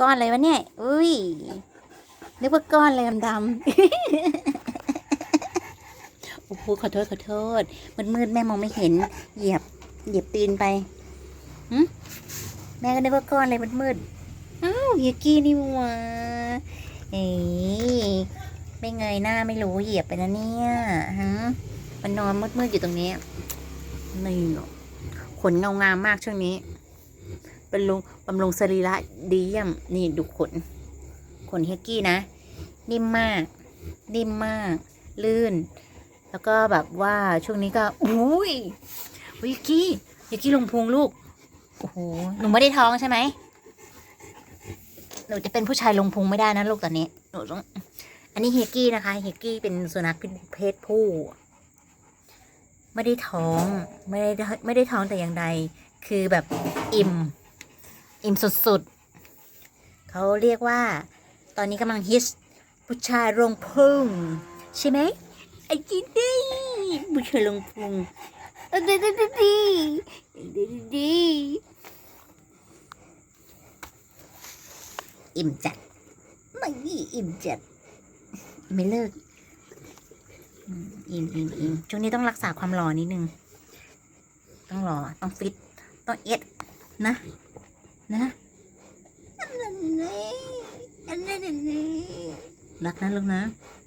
ก้อนอะไรวะเนี่ย อุ้ย นึกว่าก้อนอะไรดำๆ โอ้โห ขอโทษ ขอโทษ มันมืดแม่มองไม่เห็น เหยียบ เหยียบตีนไปหึแม่ก็นึกว่าก้อนอะไรมันมืดๆอ้าวเฮียกี้นี่หว่าเอ้ไม่เงยหน้าไม่รู้เหยียบไปนะเนี่ยฮะมันนอนมืดๆอยู่ตรงนี้นี่เหรอขนเงางามมากช่วงนี้ เป็นลุงบำรุงสรีระดีเยี่ยม นี่ดูขน ขนเฮกกี้นะ นิ่มมาก นิ่มมาก ลื่น แล้วก็แบบว่าช่วงนี้ก็ อุ้ยเฮกกี้เฮกกี้ลงพุงลูก โอ้โห หนูไม่ได้ท้องใช่ไหม หนูจะเป็นผู้ชายลงพุงไม่ได้นะลูกตอนนี้ หนูต้อง อันนี้เฮกกี้นะคะ เฮกกี้เป็นสุนัขเพศผู้ไม่ได้ท้อง ไม่ได้ไม่ได้ท้องแต่อย่างใด คือแบบอิ่ม อิ่มสุดๆ เขาเรียกว่า ตอนนี้กำลังฮิตผู้ชายลงพุงใช่ไหมไอ้จีดีผู้ชายลงพุงเอาดีดีดีดีดีดีดีอิ่มจัดไม่อิ่มจัดไม่เลิกอิ่มอิ่มอิ่มช่วงนี้ต้องรักษาความหล่อนิดนึง ต้องหล่อต้องฟิต ต้องเอ็ดนะ นะอันนั้นนี่อันนั้นนี่รักนะลูกนะอ